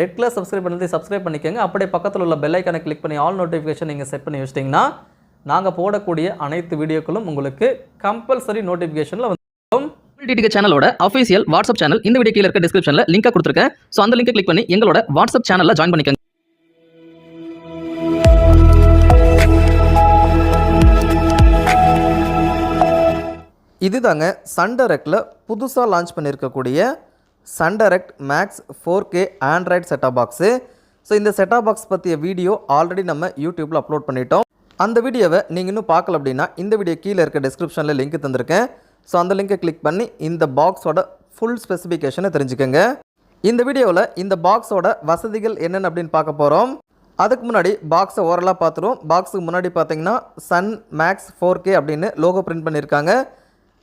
Red colour subscribe பண்ணி subscribe பண்ணிக்கோங்க. அப்படியே பக்கத்தில் உள்ள பெல் ஐக்கானை கிளிக் பண்ணி ஆல் நோட்டிஃபிகேஷன் நீங்கள் செட் பண்ணி வச்சிட்டிங்கன்னா நாங்கள் போடக்கூடிய அனைத்து வீடியோக்களும் உங்களுக்கு கம்பல்சரி நோட்டிஃபிகேஷனில் வந்து டிடிஹெச் சேனலோட அஃபீஷியல் வாட்ஸ்அப் சேனல் இந்த வீடியோ கீழே இருக்க டிஸ்கிரிப்ஷனில் லிங்க் கொடுத்துருக்கேன். ஸோ அந்த லிங்கை கிளிக் பண்ணி எங்களோட வாட்ஸ்அப் சேனலில் ஜாயின் பண்ணிக்கோங்க. இதுதாங்க சன் டைரக்டில் புதுசாக லான்ச் பண்ணியிருக்கக்கூடிய Sun Direct max four K Android set top box so இந்த செட்டாப் பாக்ஸ் பற்றிய வீடியோ ஆல்ரெடி நம்ம யூடியூப்பில் அப்லோட் பண்ணிட்டோம். அந்த வீடியோவை நீங்கள் இன்னும் பார்க்கல அப்படின்னா இந்த வீடியோ கீழே இருக்க டிஸ்கிரிப்ஷனில் லிங்க் தந்திருக்கேன். ஸோ அந்த லிங்கை கிளிக் பண்ணி இந்த பாக்ஸோட ஃபுல் ஸ்பெசிஃபிகேஷனை தெரிஞ்சுக்கோங்க. இந்த வீடியோவில் இந்த பாக்ஸோட வசதிகள் என்னென்னு அப்படின்னு பார்க்க போகிறோம் அதுக்கு முன்னாடி பாக்ஸை ஓரலாக பார்த்துருவோம். பாக்ஸுக்கு முன்னாடி பார்த்தீங்கன்னா சன் மேக்ஸ் ஃபோர் கே அப்படின்னு லோகோ பிரிண்ட் பண்ணியிருக்காங்க.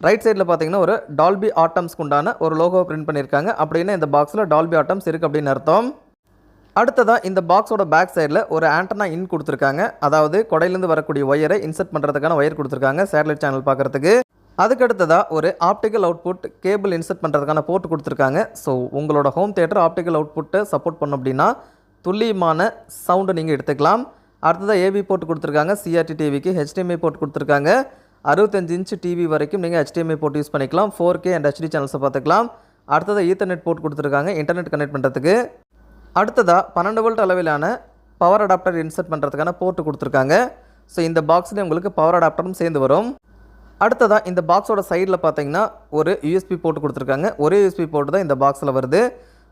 ரைட் சைடில் பார்த்தீங்கன்னா ஒரு டால்பி ஆட்டம்ஸ்க்கு உண்டான ஒரு லோகோ பிரிண்ட் பண்ணியிருக்காங்க அப்படின்னா இந்த பாக்ஸில் டால்பி ஆட்டம்ஸ் இருக்குது அப்படின்னு அர்த்தம். அடுத்ததாக இந்த பாக்ஸோட பேக் சைடில் ஒரு ஆண்டனா இன் கொடுத்துருக்காங்க. அதாவது கொடையிலேருந்து வரக்கூடிய ஒயரை இன்சர்ட் பண்ணுறதுக்கான ஒயர் கொடுத்துருக்காங்க சேட்டலைட் சேனல் பார்க்குறதுக்கு அதுக்கு அடுத்ததாக ஒரு ஆப்டிக்கல் அவுட்புட் கேபிள் இன்சர்ட் பண்ணுறதுக்கான போர்ட் கொடுத்துருக்காங்க. ஸோ உங்களோட ஹோம் தேட்டர் ஆப்டிக்கல் அவுட்புட்டை சப்போர்ட் பண்ணோம் அப்படின்னா துல்லியமான சவுண்டு நீங்கள் எடுத்துக்கலாம். அடுத்ததாக ஏவி போர்ட் கொடுத்துருக்காங்க சிஆர்டி டிவிக்கு ஹெச்டிஎம்ஐ போர்ட் கொடுத்துருக்காங்க. அறுபத்தஞ்சு இன்ச் டிவி வரைக்கும் நீங்கள் ஹெச்டிஎம்ஐ போர்ட் யூஸ் பண்ணிக்கலாம். ஃபோர் கே அண்ட் ஹெச்டி சேனல்ஸை பார்த்துக்கலாம். அடுத்ததாக ஈத்தர்நெட் போர்ட் கொடுத்துருக்காங்க. இன்டர்நெட் கனெக்ட் பண்ணுறதுக்கு அடுத்ததாக பன்னெண்டு வோல்ட் அளவிலான பவர் அடாப்டர் இன்சர்ட் பண்ணுறதுக்கான போர்ட்டு கொடுத்துருக்காங்க. ஸோ இந்த பாக்ஸ்லேயே உங்களுக்கு பவர் அடாப்டரும் சேர்ந்து வரும். அடுத்ததாக இந்த பாக்ஸோட சைடில் பார்த்தீங்கன்னா ஒரு யூஎஸ்பி போட்டு கொடுத்துருக்காங்க. ஒரே யூஎஸ்பி போட்டு தான் இந்த பாக்ஸில் வருது.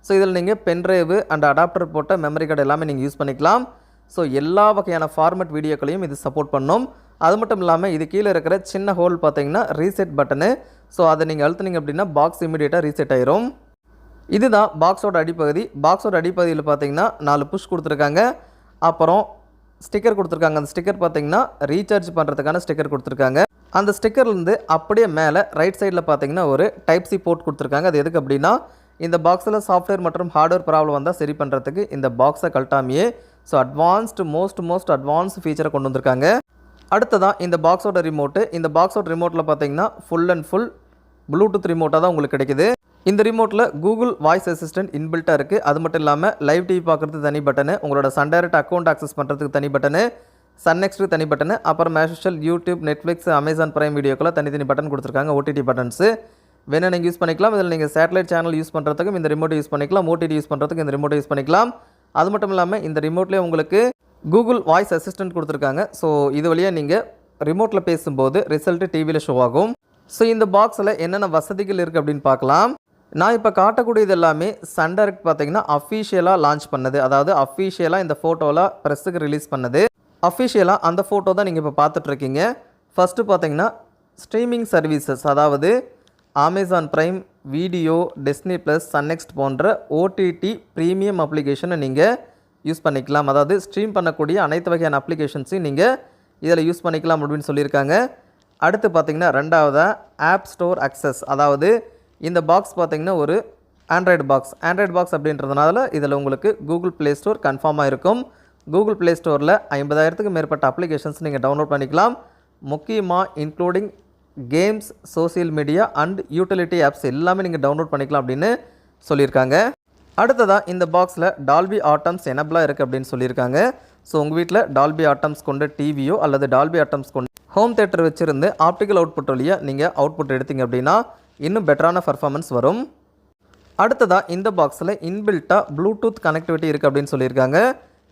ஸோ இதில் நீங்கள் பென்ட்ரைவு அண்ட் அடாப்டர் போட்ட மெமரி கார்டு எல்லாமே நீங்கள் யூஸ் பண்ணிக்கலாம். ஸோ எல்லா வகையான ஃபார்மேட் வீடியோக்களையும் இது சப்போர்ட் பண்ணும். அது மட்டும் இல்லாமல் இது கீழே இருக்கிற சின்ன ஹோல் பார்த்தீங்கன்னா ரீசெட் பட்டனு ஸோ அதை நீங்கள் அழுத்துனீங்க அப்படின்னா பாக்ஸ் இமீடியட்டாக ரீசெட் ஆயிரும். இதுதான் பாக்ஸோட அடிப்பகுதி. பாக்ஸோட அடிப்பகுதியில் பார்த்தீங்கன்னா நாலு புஷ் கொடுத்துருக்காங்க. அப்புறம் ஸ்டிக்கர் கொடுத்துருக்காங்க. அந்த ஸ்டிக்கர் பார்த்தீங்கன்னா ரீசார்ஜ் பண்ணுறதுக்கான ஸ்டிக்கர் கொடுத்துருக்காங்க. அந்த ஸ்டிக்கர்லேருந்து அப்படியே மேலே ரைட் சைடில் பார்த்தீங்கன்னா ஒரு டைப் சி போர்ட் கொடுத்துருக்காங்க. அது எதுக்கு அப்படின்னா இந்த பாக்ஸில் சாஃப்ட்வேர் மற்றும் ஹார்ட்வேர் ப்ராப்ளம் வந்தால் சரி பண்ணுறதுக்கு இந்த பாக்ஸை கழட்டாமையே so advanced most most advance ஃபீச்சரை கொண்டு வந்திருக்காங்க. அடுத்ததான் இந்த பாக்ஸோட ரிமோட்டு இந்த பாக்ஸோட ரிமோட்டில் பார்த்தீங்கன்னா ஃபுல் அண்ட் ஃபுல் ப்ளூடூத் ரிமோட்டாக தான் உங்களுக்கு கிடைக்குது. இந்த ரிமோட்டில் கூகுள் வாய்ஸ் அசிஸ்டன்ட் இன்பில்ட்டாக இருக்குது அது மட்டும் இல்லாமல் லைவ் டிவி பார்க்குறதுக்கு தனி பட்டனு உங்களோட சன் டைரக்ட் அக்கௌண்ட் ஆக்சஸ் பண்ணுறதுக்கு தனி பட்டனு சன் நெக்ஸ்ட்டு தனி பட்டனு அப்புறம் மேஷல் யூடியூப் நெட்ஃப்ளிக்ஸ் அமேசான் பிரைம் வீடியோக்கெல்லாம் தனித்தனி பட்டன் கொடுத்துருக்காங்க ஓடிடி பட்டன்ஸு வேணும் நீங்கள் யூஸ் பண்ணிக்கலாம். இதில் நீங்கள் சேட்டலைட் சேனல் யூஸ் பண்ணுறதுக்கும் இந்த ரிமோட் யூஸ் பண்ணிக்கலாம். ஓடிடி யூஸ் பண்ணுறதுக்கு இந்த ரிமோட் யூஸ் பண்ணிக்கலாம். அது மட்டும் இல்லாமல் இந்த ரிமோட்லேயே உங்களுக்கு கூகுள் வாய்ஸ் அசிஸ்டன்ட் கொடுத்துருக்காங்க. ஸோ இது வழியாக நீங்கள் ரிமோட்டில் பேசும்போது ரிசல்ட்டு டிவியில் ஷோ ஆகும். ஸோ இந்த பாக்ஸில் என்னென்ன வசதிகள் இருக்குது அப்படின்னு பார்க்கலாம். நான் இப்போ காட்டக்கூடியது எல்லாமே சன் டைரக்ட் பார்த்தீங்கன்னா அஃபீஷியலாக லான்ச் பண்ணது. அதாவது அஃபீஷியலாக இந்த ஃபோட்டோவில் ப்ரெஸ்ஸுக்கு ரிலீஸ் பண்ணது. அஃபிஷியலாக அந்த ஃபோட்டோ தான் நீங்கள் இப்போ பார்த்துட்ருக்கீங்க ஃபஸ்ட்டு பார்த்தீங்கன்னா ஸ்ட்ரீமிங் சர்வீசஸ் அதாவது Amazon Prime video Disney plus Sun Next போன்ற ஓடிடி ப்ரீமியம் அப்ளிகேஷனை நீங்கள் யூஸ் பண்ணிக்கலாம். அதாவது ஸ்ட்ரீம் பண்ணக்கூடிய அனைத்து வகையான அப்ளிகேஷன்ஸையும் நீங்கள் இதில் யூஸ் பண்ணிக்கலாம் அப்படின்னு சொல்லியிருக்காங்க. அடுத்து பார்த்தீங்கன்னா ரெண்டாவதாக ஆப் ஸ்டோர் அக்சஸ் அதாவது இந்த பாக்ஸ் பார்த்திங்கன்னா ஒரு ஆண்ட்ராய்டு பாக்ஸ் ஆண்ட்ராய்டு பாக்ஸ் அப்படின்றதுனால இதில் உங்களுக்கு கூகுள் ப்ளே ஸ்டோர் கன்ஃபார்மாக இருக்கும். கூகுள் ப்ளே ஸ்டோரில் ஐம்பதாயிரத்துக்கு மேற்பட்ட அப்ளிகேஷன்ஸ் நீங்கள் டவுன்லோட் பண்ணிக்கலாம். முக்கியமாக including games social media and utility apps எல்லாமே நீங்கள் டவுன்லோட் பண்ணிக்கலாம் அப்படின்னு சொல்லியிருக்காங்க. அடுத்ததாக இந்த பாக்ஸில் டால்பி ஆட்டம்ஸ் எனபிளாக இருக்குது அப்படின்னு சொல்லியிருக்காங்க. ஸோ உங்கள் வீட்டில் டால்பி ஆட்டம்ஸ் கொண்ட டிவியோ அல்லது டால்பி ஆட்டம்ஸ் கொண்டு ஹோம் தேட்டர் வச்சுருந்து ஆப்டிக்கல் அவுட்புட் வழியாக நீங்கள் அவுட்புட் எடுத்தீங்க அப்படின்னா இன்னும் பெட்டரான பர்ஃபார்மன்ஸ் வரும். அடுத்ததாக இந்த பாக்ஸில் இன்பில்ட்டாக ப்ளூடூத் கனெக்டிவிட்டி இருக்குது அப்படின்னு சொல்லியிருக்காங்க.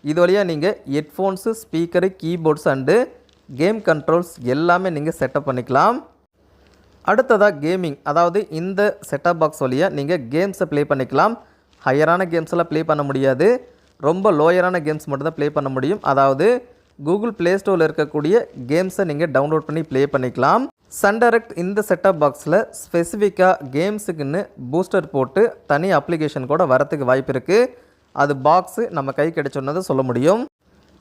இது வழியாக நீங்கள் headphones speaker keyboards and game controls எல்லாமே நீங்கள் செட்டப் பண்ணிக்கலாம். அடுத்ததாக கேமிங் அதாவது இந்த செட்டப் பாக்ஸ் வழியாக நீங்கள் கேம்ஸை ப்ளே பண்ணிக்கலாம். ஹையரான கேம்ஸ் எல்லாம் ப்ளே பண்ண முடியாது. ரொம்ப லோயரான கேம்ஸ் மட்டும்தான் ப்ளே பண்ண முடியும். அதாவது கூகுள் ப்ளே ஸ்டோரில் இருக்கக்கூடிய கேம்ஸை நீங்கள் டவுன்லோட் பண்ணி ப்ளே பண்ணிக்கலாம். சன்டெரக்ட் இந்த செட்டப் பாக்ஸில் ஸ்பெசிஃபிக்காக கேம்ஸுக்குன்னு பூஸ்டர் போட்டு தனி அப்ளிகேஷன் கூட வரத்துக்கு வாய்ப்பு இருக்குது அது பாக்ஸு நம்ம கை கிடைச்சோன்னதை சொல்ல முடியும்.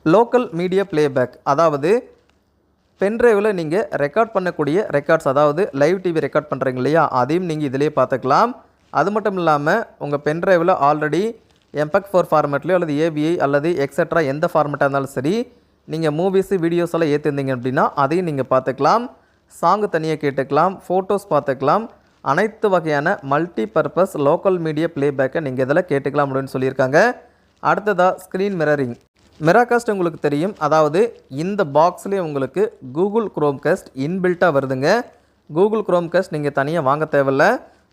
லோக்கல் மீடியா ப்ளேபேக் அதாவது பென்ட்ரைவில் நீங்கள் ரெக்கார்ட் பண்ணக்கூடிய ரெக்கார்ட்ஸ் அதாவது லைவ் டிவி ரெக்கார்ட் பண்ணுறீங்க இல்லையா? அதையும் நீங்கள் இதிலே பார்த்துக்கலாம். அது மட்டும் இல்லாமல் உங்கள் பென்ட்ரைவில் ஆல்ரெடி எம்பெக் ஃபோர் ஃபார்மேட்லேயோ அல்லது ஏபிஐ அல்லது எக்ஸட்ரா எந்த ஃபார்மேட்டாக இருந்தாலும் சரி நீங்கள் மூவிஸு வீடியோஸ் எல்லாம் ஏற்றிருந்தீங்க அப்படின்னா அதையும் நீங்கள் பார்த்துக்கலாம். சாங்கு தனியாக கேட்டுக்கலாம் ஃபோட்டோஸ் பார்த்துக்கலாம். அனைத்து வகையான மல்டி பர்பஸ் லோக்கல் மீடியா ப்ளேபேக்கை நீங்கள் இதில் கேட்டுக்கலாம் அப்படின்னு சொல்லியிருக்காங்க. அடுத்ததாக ஸ்க்ரீன் மிரரிங் மெராகாஸ்ட் உங்களுக்கு தெரியும். அதாவது இந்த பாக்ஸ்லேயே உங்களுக்கு கூகுள் குரோம்காஸ்ட் இன்பில்ட்டாக வருதுங்க. கூகுள் குரோம்காஸ்ட் நீங்கள் தனியாக வாங்க தேவையில்ல.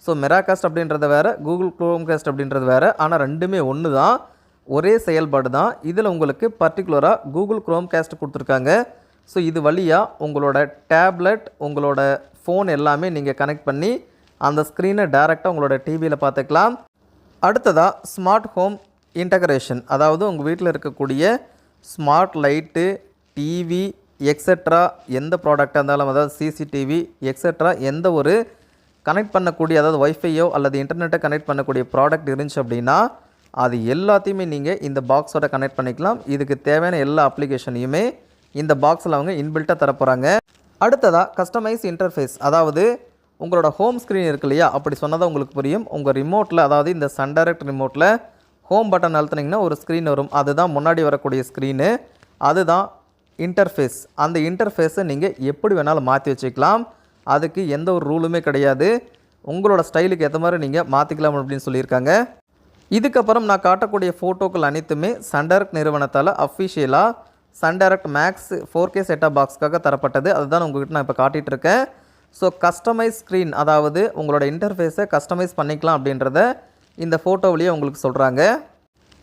ஸோ மெராகாஸ்ட் அப்படின்றது வேறு கூகுள் குரோம்காஸ்ட் அப்படின்றது வேறு. ஆனால் ரெண்டுமே ஒன்று தான் ஒரே செயல்பாடு தான் இதில் உங்களுக்கு பர்டிகுலராக கூகுள் குரோம்காஸ்ட் கொடுத்துருக்காங்க. ஸோ இது வழியாக உங்களோட டேப்லெட் உங்களோட ஃபோன் எல்லாமே நீங்கள் கனெக்ட் பண்ணி அந்த ஸ்க்ரீனை டேரெக்டாக உங்களோட டிவியில் பார்த்துக்கலாம். அடுத்ததாக ஸ்மார்ட் ஹோம் இன்டகிரேஷன் அதாவது உங்கள் வீட்டில் இருக்கக்கூடிய ஸ்மார்ட் லைட்டு டிவி எக்ஸட்ரா எந்த ப்ராடக்டாக இருந்தாலும் அதாவது சிசிடிவி எக்ஸெட்ரா எந்த ஒரு கனெக்ட் பண்ணக்கூடிய அதாவது ஒய்ஃபையோ அல்லது இன்டர்நெட்டை கனெக்ட் பண்ணக்கூடிய ப்ராடக்ட் இருந்துச்சு அப்படின்னா அது எல்லாத்தையுமே நீங்கள் இந்த பாக்ஸோட கனெக்ட் பண்ணிக்கலாம். இதுக்கு தேவையான எல்லா அப்ளிகேஷனையுமே இந்த பாக்ஸில் அவங்க இன்பில்ட்டாக தரப்போகிறாங்க அடுத்ததாக கஸ்டமைஸ் இன்டர்ஃபேஸ் அதாவது உங்களோட ஹோம் ஸ்க்ரீன் இருக்கு இல்லையா? அப்படி சொன்னதான் உங்களுக்கு புரியும். உங்கள் ரிமோட்டில் அதாவது இந்த சன் டைரக்ட் ரிமோட்டில் ஹோம் பட்டன் அழுத்துனீங்கன்னா ஒரு ஸ்க்ரீன் வரும். அதுதான் முன்னாடி வரக்கூடிய ஸ்க்ரீனு அதுதான் இன்டர்ஃபேஸ் அந்த இன்டர்ஃபேஸை நீங்கள் எப்படி வேணாலும் மாற்றி வச்சுக்கலாம். அதுக்கு எந்த ஒரு ரூலுமே கிடையாது. உங்களோட ஸ்டைலுக்கு ஏற்ற மாதிரி நீங்கள் மாற்றிக்கலாம் அப்படின்னு சொல்லியிருக்காங்க. இதுக்கப்புறம் நான் காட்டக்கூடிய ஃபோட்டோக்கள் அனைத்துமே சன்டைரக்ட் நிறுவனத்தால் அஃபிஷியலாக சன்டைரக்ட் மேக்ஸ் ஃபோர் கே செட்டாக பாக்ஸ்க்காக தரப்பட்டது. அதுதான் உங்கள்கிட்ட நான் இப்போ காட்டிகிட்டு இருக்கேன் ஸோ கஸ்டமைஸ் ஸ்க்ரீன் அதாவது உங்களோட இன்டர்ஃபேஸை கஸ்டமைஸ் பண்ணிக்கலாம் அப்படின்றத இந்த ஃபோட்டோவிலேயே உங்களுக்கு சொல்கிறாங்க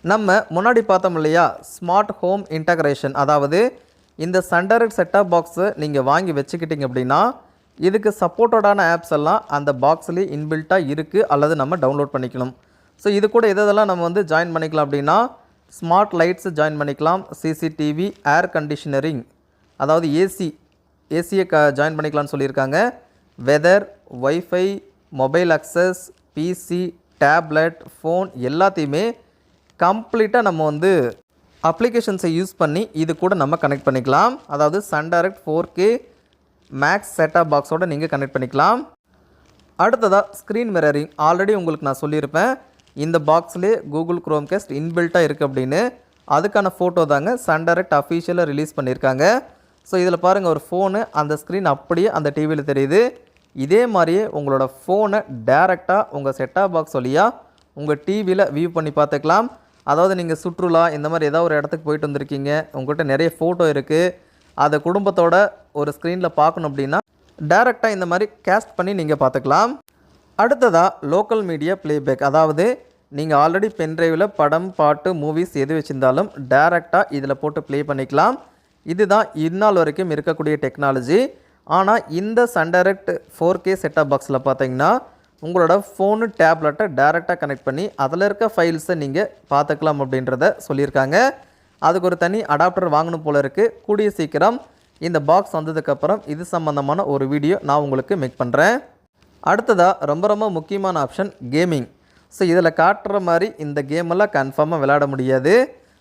நம்ம முன்னாடி பார்த்தோம் இல்லையா? ஸ்மார்ட் ஹோம் இன்டகிரேஷன் அதாவது இந்த சன்டைரக்ட் செட்டப் பாக்ஸை நீங்கள் வாங்கி வச்சுக்கிட்டீங்க அப்படின்னா இதுக்கு சப்போர்ட்டடான ஆப்ஸ் எல்லாம் அந்த பாக்ஸ்லேயே இன்பில்ட்டாக இருக்குது அல்லது நம்ம டவுன்லோட் பண்ணிக்கணும். ஸோ இது கூட எதெல்லாம் நம்ம வந்து ஜாயின் பண்ணிக்கலாம் அப்படின்னா ஸ்மார்ட் லைட்ஸ் ஜாயின் பண்ணிக்கலாம் சிசிடிவி ஏர் கண்டிஷனரிங் அதாவது ஏசி ஏசியை க ஜாயின் பண்ணிக்கலாம்னு சொல்லியிருக்காங்க. Weather WiFi mobile access PC tablet phone எல்லாத்தையுமே கம்ப்ளீட்டாக நம்ம வந்து அப்ளிகேஷன்ஸை யூஸ் பண்ணி இது கூட நம்ம கனெக்ட் பண்ணிக்கலாம். அதாவது Sun Direct four K max setup பாக்ஸோட நீங்கள் கனெக்ட் பண்ணிக்கலாம். அடுத்ததாக ஸ்க்ரீன் மிரரிங் ஆல்ரெடி உங்களுக்கு நான் சொல்லியிருப்பேன். இந்த பாக்ஸ்லேயே கூகுள் க்ரோம் கெஸ்ட் இன்பில்ட்டாக இருக்குது அப்படின்னு. அதுக்கான ஃபோட்டோ தாங்க சன் டைரக்ட் அஃபீஷியலாக ரிலீஸ் பண்ணியிருக்காங்க. ஸோ இதில் பாருங்கள் ஒரு ஃபோனு அந்த ஸ்க்ரீன் அப்படியே அந்த டிவியில் தெரியுது. இதே மாதிரியே உங்களோட ஃபோனை டேரெக்டாக உங்கள் செட்டாப் பாக்ஸ் வழியாக உங்கள் டிவியில் வியூ பண்ணி பார்த்துக்கலாம். அதாவது நீங்கள் சுற்றுலா இந்த மாதிரி ஏதாவது ஒரு இடத்துக்கு போயிட்டு வந்திருக்கீங்க. உங்கள்கிட்ட நிறைய ஃபோட்டோ இருக்குது அதை குடும்பத்தோட ஒரு ஸ்க்ரீனில் பார்க்கணும் அப்படின்னா டேரெக்டாக இந்த மாதிரி கேஸ்ட் பண்ணி நீங்கள் பார்த்துக்கலாம். அடுத்ததாக லோக்கல் மீடியா ப்ளேபேக் அதாவது நீங்கள் ஆல்ரெடி பென்ட்ரைவில் படம் பாட்டு மூவிஸ் எது வச்சுருந்தாலும் டேரெக்டாக இதில் போட்டு ப்ளே பண்ணிக்கலாம். இதுதான் இந்நாள் வரைக்கும் இருக்கக்கூடிய டெக்னாலஜி ஆனால் இந்த சன்டைரக்ட் ஃபோர் கே செட்டப் பாக்ஸில் பார்த்தீங்கன்னா உங்களோட ஃபோனு டேப்லெட்டை டேரெக்டாக கனெக்ட் பண்ணி அதில் இருக்க ஃபைல்ஸை நீங்கள் பார்த்துக்கலாம் அப்படின்றத சொல்லியிருக்காங்க. அதுக்கு ஒரு தனி அடாப்டர் வாங்கணும் போல இருக்குது கூடிய சீக்கிரம் இந்த பாக்ஸ் வந்ததுக்கப்புறம் இது சம்மந்தமான ஒரு வீடியோ நான் உங்களுக்கு மேக் பண்ணுறேன் அடுத்ததாக ரொம்ப ரொம்ப முக்கியமான ஆப்ஷன் கேமிங் ஸோ இதில் காட்டுற மாதிரி இந்த கேமெல்லாம் கன்ஃபார்மாக விளையாட முடியாது.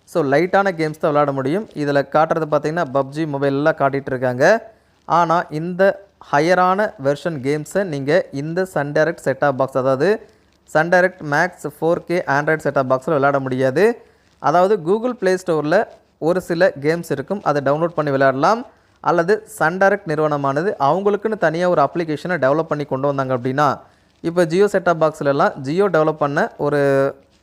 ஸோ லைட்டான கேம்ஸ் தான் விளையாட முடியும். இதில் காட்டுறது பார்த்திங்கன்னா பப்ஜி மொபைலெலாம் காட்டிகிட்டு இருக்காங்க. ஆனால் இந்த ஹையரான வெர்ஷன் கேம்ஸை நீங்கள் இந்த Sun Direct set top box அதாவது Sun Direct max four K Android set top பாக்ஸில் விளையாட முடியாது. அதாவது கூகுள் ப்ளே ஸ்டோரில் ஒரு சில கேம்ஸ் இருக்கும் அதை டவுன்லோட் பண்ணி விளையாடலாம். அல்லது சன் டைரக்ட் நிறுவனமானது அவங்களுக்குன்னு தனியாக ஒரு அப்ளிகேஷனை டெவலப் பண்ணி கொண்டு வந்தாங்க அப்படின்னா இப்போ ஜியோ செட்டாப் பாக்ஸ்லலாம் ஜியோ டெவலப் பண்ண ஒரு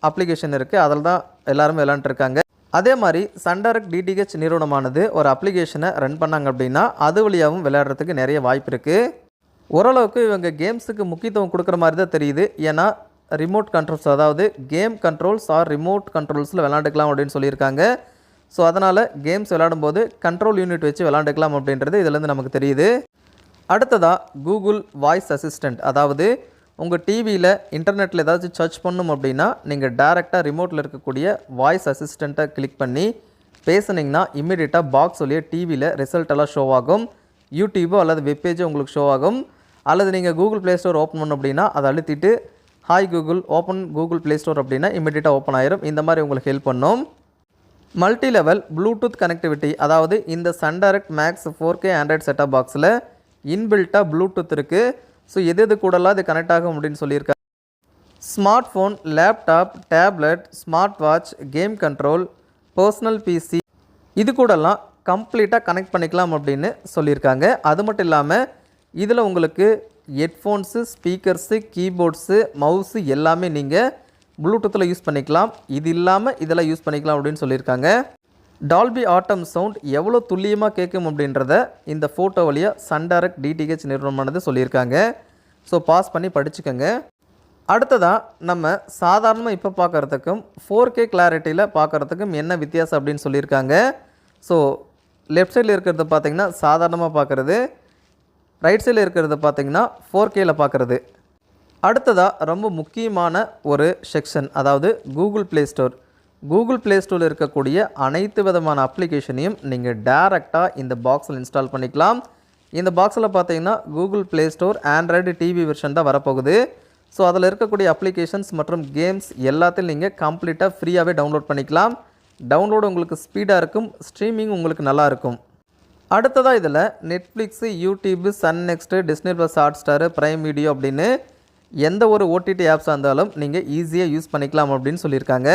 அப்ளிகேஷன் இருக்குது அதில் தான் எல்லாருமே விளாண்டுருக்காங்க அதே மாதிரி சன் டிடிஹெச் நிறுவனமானது ஒரு அப்ளிகேஷனை ரன் பண்ணாங்க அப்படின்னா அது வழியாகவும் விளையாடுறதுக்கு நிறைய வாய்ப்பு இருக்குது ஓரளவுக்கு இவங்க கேம்ஸுக்கு முக்கியத்துவம் கொடுக்குற மாதிரி தான் தெரியுது. ஏன்னா ரிமோட் கண்ட்ரோல்ஸ் அதாவது கேம் கண்ட்ரோல்ஸ் ஆர் ரிமோட் கண்ட்ரோல்ஸில் விளாண்டுக்கலாம் அப்படின்னு சொல்லியிருக்காங்க. ஸோ அதனால் கேம்ஸ் விளாடும்போது கண்ட்ரோல் யூனிட் வச்சு விளாண்டுக்கலாம் அப்படின்றது இதுலேருந்து நமக்கு தெரியுது. அடுத்ததாக கூகுள் வாய்ஸ் அசிஸ்டண்ட் அதாவது உங்கள் டிவியில் இன்டர்நெட்டில் ஏதாச்சும் சர்ச் பண்ணும் அப்படின்னா நீங்கள் டேரெக்டாக ரிமோட்டில் இருக்கக்கூடிய வாய்ஸ் அசிஸ்டண்ட்டை கிளிக் பண்ணி பேசுனீங்கன்னா இம்மிடியட்டாக பாக்ஸ் வழியே டிவியில் ரிசல்ட் எல்லாம் ஷோ ஆகும். யூடியூபோ அல்லது வெப்பேஜோ உங்களுக்கு ஷோ ஆகும். அல்லது நீங்கள் கூகுள் ப்ளே ஸ்டோர் ஓப்பன் பண்ணோம் அப்படின்னா அதை அழுத்திட்டு hi Google open Google play store அப்படின்னா இம்மிடியட்டாக ஓப்பன் ஆயிரும். இந்த மாதிரி உங்களுக்கு ஹெல்ப் பண்ணும். மல்டி லெவல் ப்ளூடூத் கனெக்டிவிட்டி அதாவது இந்த Sun Direct Max four K Android setup பாக்ஸில் இன்பில்ட்டாக ப்ளூடூத் இருக்குது ஸோ எது எது கூடலாம் இது கனெக்ட் ஆகும் அப்படின்னு சொல்லியிருக்காங்க smart phone laptop tablet smart watch game control personal PC இது கூடலாம் கம்ப்ளீட்டாக கனெக்ட் பண்ணிக்கலாம் அப்படின்னு சொல்லியிருக்காங்க. அது மட்டும் இல்லாமல் இதில் உங்களுக்கு ஹெட்ஃபோன்ஸு ஸ்பீக்கர்ஸு கீபோர்ட்ஸு மவுஸு எல்லாமே நீங்கள் ப்ளூடூத்தில் யூஸ் பண்ணிக்கலாம். இது இல்லாமல் இதெல்லாம் யூஸ் பண்ணிக்கலாம் அப்படின்னு சொல்லியிருக்காங்க. டால்பி ஆட்டம் சவுண்ட் எவ்வளோ துல்லியமாக கேட்கும் அப்படின்றத இந்த ஃபோட்டோ வழியாக சன்டேரக்ட் டிடிஹெச் நிறுவனமானது சொல்லியிருக்காங்க. ஸோ பாஸ் பண்ணி படிச்சுக்கோங்க. அடுத்ததாக நம்ம சாதாரணமாக இப்போ பார்க்குறதுக்கும் ஃபோர் கே கிளாரிட்டியில் பார்க்குறதுக்கும் என்ன வித்தியாசம் அப்படின்னு சொல்லியிருக்காங்க. ஸோ லெஃப்ட் சைடில் இருக்கிறது பார்த்திங்கன்னா சாதாரணமாக பார்க்குறது ரைட் சைடில் இருக்கிறது பார்த்திங்கன்னா ஃபோர் கேயில் பார்க்குறது அடுத்ததாக ரொம்ப முக்கியமான ஒரு செக்ஷன் அதாவது Google play store Google play ஸ்டோரில் இருக்கக்கூடிய அனைத்து விதமான அப்ளிகேஷனையும் நீங்கள் டேரெக்டாக இந்த பாக்ஸில் இன்ஸ்டால் பண்ணிக்கலாம். இந்த பாக்ஸில் பார்த்தீங்கன்னா Google play store Android TV version தான் வரப்போகுது. ஸோ அதில் இருக்கக்கூடிய அப்ளிகேஷன்ஸ் மற்றும் கேம்ஸ் எல்லாத்தையும் நீங்கள் கம்ப்ளீட்டாக ஃப்ரீயாகவே டவுன்லோட் பண்ணிக்கலாம். டவுன்லோடு உங்களுக்கு ஸ்பீடாக இருக்கும் ஸ்ட்ரீமிங் உங்களுக்கு நல்லாயிருக்கும் அடுத்ததாக இதில் Netflix YouTube Sun NXT Disney plus Hotstar Prime Video அப்படின்னு எந்த ஒரு ஓடிடி ஆப்ஸாக இருந்தாலும் நீங்கள் ஈஸியாக யூஸ் பண்ணிக்கலாம் அப்படின்னு சொல்லியிருக்காங்க.